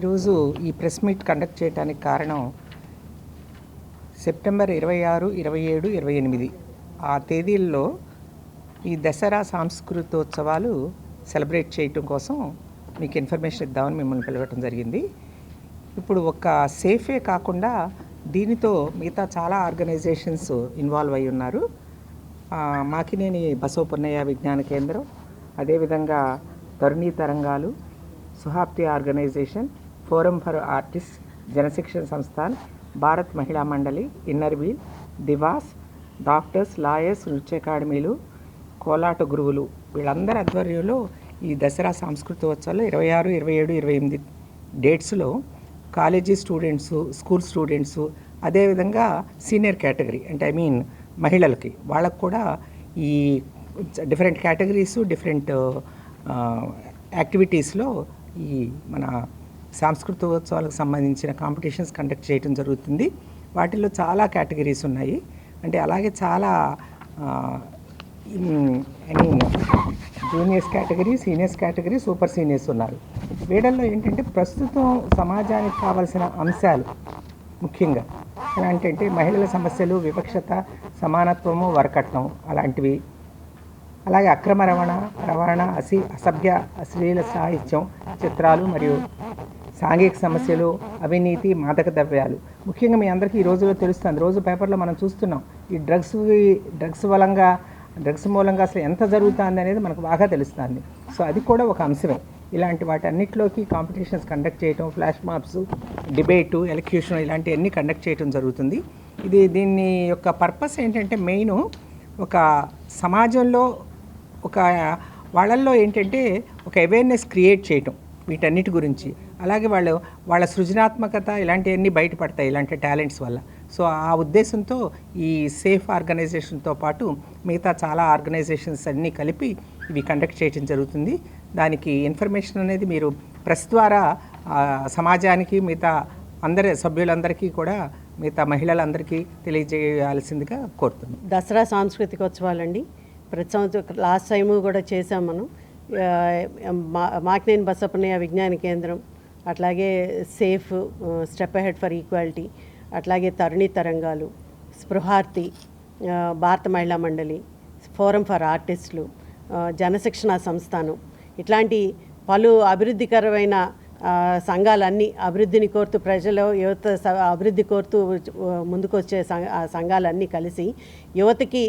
ఈరోజు ఈ press meet conduct చేయడానికి కారణం సెప్టెంబర్ ఇరవై ఆరు ఇరవై ఏడు ఇరవై ఎనిమిది. ఆ తేదీల్లో ఈ దసరా సాంస్కృతోత్సవాలు సెలబ్రేట్ చేయటం కోసం మీకు ఇన్ఫర్మేషన్ ఇద్దామని మిమ్మల్ని పిలవటం జరిగింది. ఇప్పుడు ఒక సేఫే కాకుండా దీనితో మిగతా చాలా ఆర్గనైజేషన్స్ ఇన్వాల్వ్ అయి ఉన్నారు. మాకినేని బసవపున్నయ్య విజ్ఞాన కేంద్రం అదేవిధంగా Taruni Tarangalu సుహాప్తి organization forum for artist Jan Shikshan Sansthan Bharat Mahila Mandali inner wheel Diwas doctors lawyers నృత్య అకాడమీలు కోలాట గురువులు. వీళ్ళందరి ఆధ్వర్యంలో ఈ దసరా సాంస్కృతికోత్సవాలు ఇరవై ఆరు ఇరవై ఏడు ఇరవై ఎనిమిది డేట్స్లో కాలేజీ స్టూడెంట్స్ స్కూల్ స్టూడెంట్స్ అదేవిధంగా సీనియర్ కేటగిరీ అంటే ఐ మీన్ మహిళలకి. వాళ్ళకు కూడా ఈ డిఫరెంట్ కేటగిరీస్ డిఫరెంట్ యాక్టివిటీస్లో ఈ మన సాంస్కృతికోత్సవాలకు సంబంధించిన కాంపిటీషన్స్ కండక్ట్ చేయడం జరుగుతుంది. వాటిల్లో చాలా కేటగిరీస్ ఉన్నాయి. అంటే అలాగే చాలా I mean juniors category seniors category super seniors ఉన్నారు. వీడల్లో ఏంటంటే ప్రస్తుతం సమాజానికి కావాల్సిన అంశాలు ముఖ్యంగా ఎలాంటి మహిళల సమస్యలు వివక్షత సమానత్వము వరకట్నం అలాంటివి. అలాగే అక్రమ రవాణా రవాణా అసి అసభ్య అశ్లీల సాహిత్యం చిత్రాలు మరియు సాంఘిక సమస్యలు అవినీతి మాదక ద్రవ్యాలు. ముఖ్యంగా మీ అందరికీ ఈ రోజులో తెలుస్తుంది. రోజు పేపర్లో మనం చూస్తున్నాం ఈ డ్రగ్స్ డ్రగ్స్ వలంగా డ్రగ్స్ మూలంగా అసలు ఎంత జరుగుతుంది అనేది మనకు బాగా తెలుస్తుంది. సో అది కూడా ఒక అంశమే. ఇలాంటి వాటి అన్నింటిలోకి కాంపిటీషన్స్ కండక్ట్ చేయటం ఫ్లాష్ మాప్స్ డిబేటు ఎలక్యూషన్ ఇలాంటివన్నీ కండక్ట్ చేయటం జరుగుతుంది. ఇది దీన్ని యొక్క పర్పస్ ఏంటంటే మెయిన్ ఒక సమాజంలో ఒక వాళ్ళల్లో ఏంటంటే ఒక అవేర్నెస్ క్రియేట్ చేయటం వీటన్నిటి గురించి. అలాగే వాళ్ళు వాళ్ళ సృజనాత్మకత ఇలాంటివన్నీ బయటపడతాయి ఇలాంటి టాలెంట్స్ వల్ల. సో ఆ ఉద్దేశంతో ఈ సేఫ్ ఆర్గనైజేషన్తో పాటు మిగతా చాలా ఆర్గనైజేషన్స్ అన్నీ కలిపి ఇవి కండక్ట్ చేయడం జరుగుతుంది. దానికి ఇన్ఫర్మేషన్ అనేది మీరు ప్రెస్ ద్వారా సమాజానికి మిగతా అందరి సభ్యులందరికీ కూడా మిగతా మహిళలందరికీ తెలియజేయాల్సిందిగా కోరుతున్నాను. దసరా సాంస్కృతికోత్సవాలండి. ప్రతి సంవత్సరం లాస్ట్ టైము కూడా చేసాం మనం. మా మాకినేని బసప్పనయ్య విజ్ఞాన కేంద్రం. అట్లాగే safe step ahead for equality అట్లాగే తరుణి తరంగాలు స్పృహార్తి uh, భారత మహిళా మండలి ఫోరం ఫర్ ఆర్టిస్టులు uh, జనశిక్షణ సంస్థానం ఇట్లాంటి పలు అభివృద్ధికరమైన uh, సంఘాలన్నీ అభివృద్ధిని కోరుతూ ప్రజలు యువత స- అభివృద్ధి కోరుతూ ముందుకొచ్చే సంఘాలన్నీ కలిసి యువతకి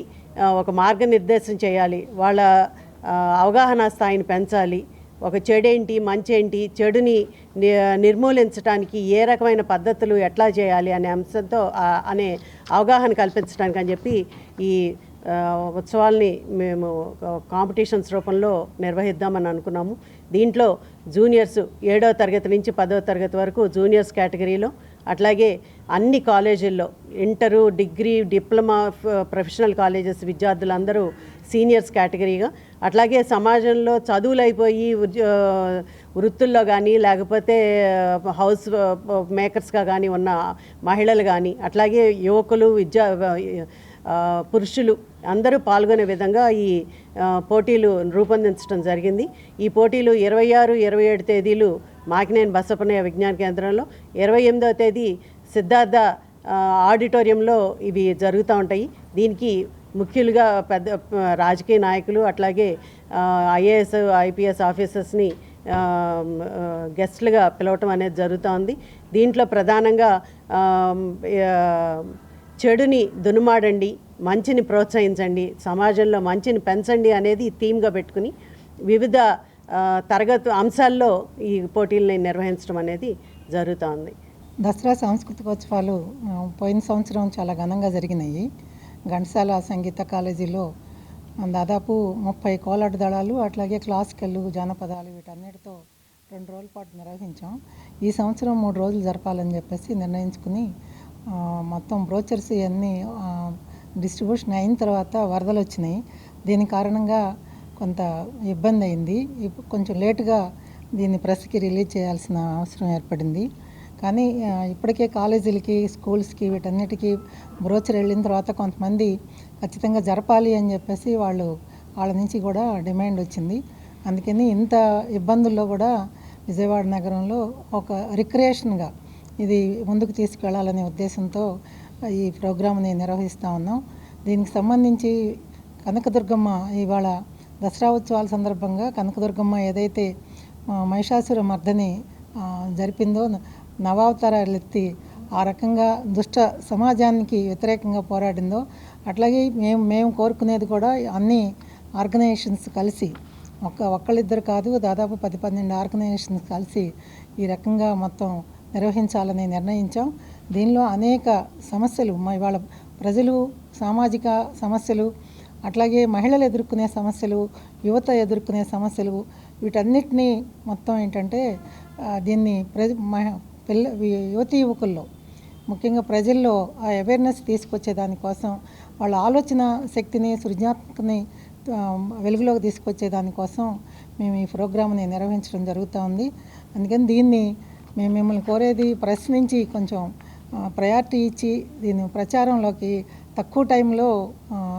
ఒక మార్గనిర్దేశం చేయాలి వాళ్ళ అవగాహన స్థాయిని పెంచాలి ఒక చెడేంటి మంచేంటి చెడుని నిర్మూలించడానికి ఏ రకమైన పద్ధతులు ఎట్లా చేయాలి అనే అంశంతో అనే అవగాహన కల్పించడానికి అని చెప్పి ఈ ఉత్సవాల్ని మేము కాంపిటీషన్స్ రూపంలో నిర్వహిద్దామని అనుకున్నాము. దీంట్లో జూనియర్స్ ఏడో తరగతి నుంచి పదో తరగతి వరకు జూనియర్స్ కేటగిరీలో అట్లాగే అన్ని కాలేజీల్లో inter degree diploma professional colleges విద్యార్థులందరూ సీనియర్స్ కేటగిరీగా అట్లాగే సమాజంలో చదువులు అయిపోయి ఉద్యో వృత్తుల్లో కానీ లేకపోతే హౌస్ మేకర్స్గా కానీ ఉన్న మహిళలు కానీ అట్లాగే యువకులు విద్యా పురుషులు అందరూ పాల్గొనే విధంగా ఈ పోటీలు రూపొందించడం జరిగింది. ఈ పోటీలు ఇరవై ఆరు ఇరవై ఏడు తేదీలు మాకినేని బసపనయ్య విజ్ఞాన కేంద్రంలో ఇరవై ఎనిమిదవ తేదీ సిద్ధార్థ ఆడిటోరియంలో ఇవి జరుగుతూ ఉంటాయి. దీనికి ముఖ్యులుగా పెద్ద రాజకీయ నాయకులు అట్లాగే ఐఏఎస్ ఐపీఎస్ ఆఫీసర్స్ని గెస్ట్లుగా పిలవటం అనేది జరుగుతోంది. దీంట్లో ప్రధానంగా చెడుని దునుమాడండి మంచిని ప్రోత్సహించండి సమాజంలో మంచిని పెంచండి అనేది థీమ్గా పెట్టుకుని వివిధ తరగతి అంశాల్లో ఈ పోటీల్ని నిర్వహించడం అనేది జరుగుతోంది. దసరా సాంస్కృతికోత్సవాలు పోయిన సంవత్సరం చాలా ఘనంగా జరిగినాయి. ఘంటసాల సంగీత కాలేజీలో దాదాపు ముప్పై కోలాట దళాలు అట్లాగే క్లాసికల్ జానపదాలు వీటన్నిటితో రెండు రోజుల పాటు నిర్వహించాం. ఈ సంవత్సరం మూడు రోజులు జరపాలని చెప్పేసి నిర్ణయించుకుని మొత్తం బ్రోచర్స్ ఇవన్నీ డిస్ట్రిబ్యూషన్ అయిన తర్వాత వరదలు వచ్చినాయి. దీని కారణంగా కొంత ఇబ్బంది అయింది. కొంచెం లేటుగా దీన్ని ప్రెస్కి రిలీజ్ చేయాల్సిన అవసరం ఏర్పడింది. కానీ ఇప్పటికే కాలేజీలకి స్కూల్స్కి వీటన్నిటికీ బ్రోచర్ వెళ్ళిన తర్వాత కొంతమంది ఖచ్చితంగా జరపాలి అని చెప్పేసి వాళ్ళు వాళ్ళ నుంచి కూడా డిమాండ్ వచ్చింది. అందుకని ఇంత ఇబ్బందుల్లో కూడా విజయవాడ నగరంలో ఒక రిక్రియేషన్గా ఇది ముందుకు తీసుకెళ్ళాలనే ఉద్దేశంతో ఈ ప్రోగ్రామ్ని నిర్వహిస్తూ ఉన్నాం. దీనికి సంబంధించి కనకదుర్గమ్మ ఇవాళ దసరా ఉత్సవాల సందర్భంగా కనకదుర్గమ్మ ఏదైతే మహిషాసుర మర్దని జరిపిందో న- నవావతారాలు ఎత్తి ఆ రకంగా దుష్ట సమాజానికి వ్యతిరేకంగా పోరాడిందో అట్లాగే మేము మేము కోరుకునేది కూడా అన్ని ఆర్గనైజేషన్స్ కలిసి ఒక్క ఒక్కళ్ళిద్దరు కాదు దాదాపు పది పన్నెండు ఆర్గనైజేషన్స్ కలిసి ఈ రకంగా మొత్తం నిర్వహించాలని నిర్ణయించాం. దీనిలో అనేక సమస్యలు మా ఇవాళ ప్రజలు సామాజిక సమస్యలు అట్లాగే మహిళలు ఎదుర్కొనే సమస్యలు యువత ఎదుర్కొనే సమస్యలు వీటన్నిటినీ మొత్తం ఏంటంటే దీన్ని ప్ర పిల్ల యువతీ యువకుల్లో ముఖ్యంగా ప్రజల్లో ఆ అవేర్నెస్ తీసుకొచ్చే దానికోసం వాళ్ళ ఆలోచన శక్తిని సృజనాత్మకని వెలుగులోకి తీసుకొచ్చే దానికోసం మేము ఈ ప్రోగ్రామ్ని నిర్వహించడం జరుగుతూ ఉంది. అందుకని దీన్ని మేము మిమ్మల్ని కోరేది ప్రశ్నించి కొంచెం ప్రయారిటీ ఇచ్చి దీని ప్రచారంలోకి తక్కువ టైంలో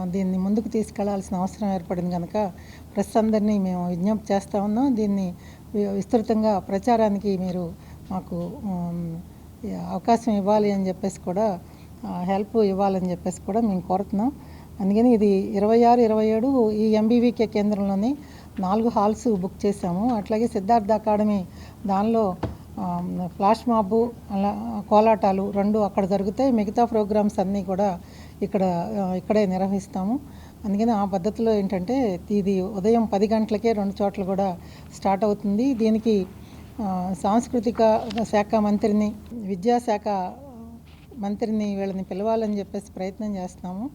దీన్ని ముందుకు తీసుకెళ్ళాల్సిన అవసరం ఏర్పడింది కనుక ప్రెస్ అందరినీ మేము విజ్ఞప్తి చేస్తూ ఉన్నాం. దీన్ని వి- విస్తృతంగా ప్రచారానికి మీరు మాకు అవకాశం ఇవ్వాలి అని చెప్పేసి కూడా హెల్ప్ ఇవ్వాలని చెప్పేసి కూడా మేము కోరుతున్నాం. అందుకని ఇది ఇరవై ఆరు ఇరవై ఏడు ఈ ఎంబీవీకే కేంద్రంలోని నాలుగు హాల్స్ బుక్ చేశాము. అట్లాగే సిద్ధార్థ అకాడమీ దానిలో ఫ్లాష్ మాబు అలా కోలాటాలు రెండు అక్కడ జరుగుతాయి మిగతా ప్రోగ్రామ్స్ అన్నీ కూడా ఇక్కడ ఇక్కడే నిర్వహిస్తాము. అందుకని ఆ పద్ధతిలో ఏంటంటే ఇది ఉదయం పది గంటలకే రెండు చోట్ల కూడా స్టార్ట్ అవుతుంది. దీనికి సాంస్కృతిక శాఖ మంత్రిని విద్యాశాఖ మంత్రిని వీళ్ళని పిలవాలని చెప్పేసి ప్రయత్నం చేస్తున్నాము.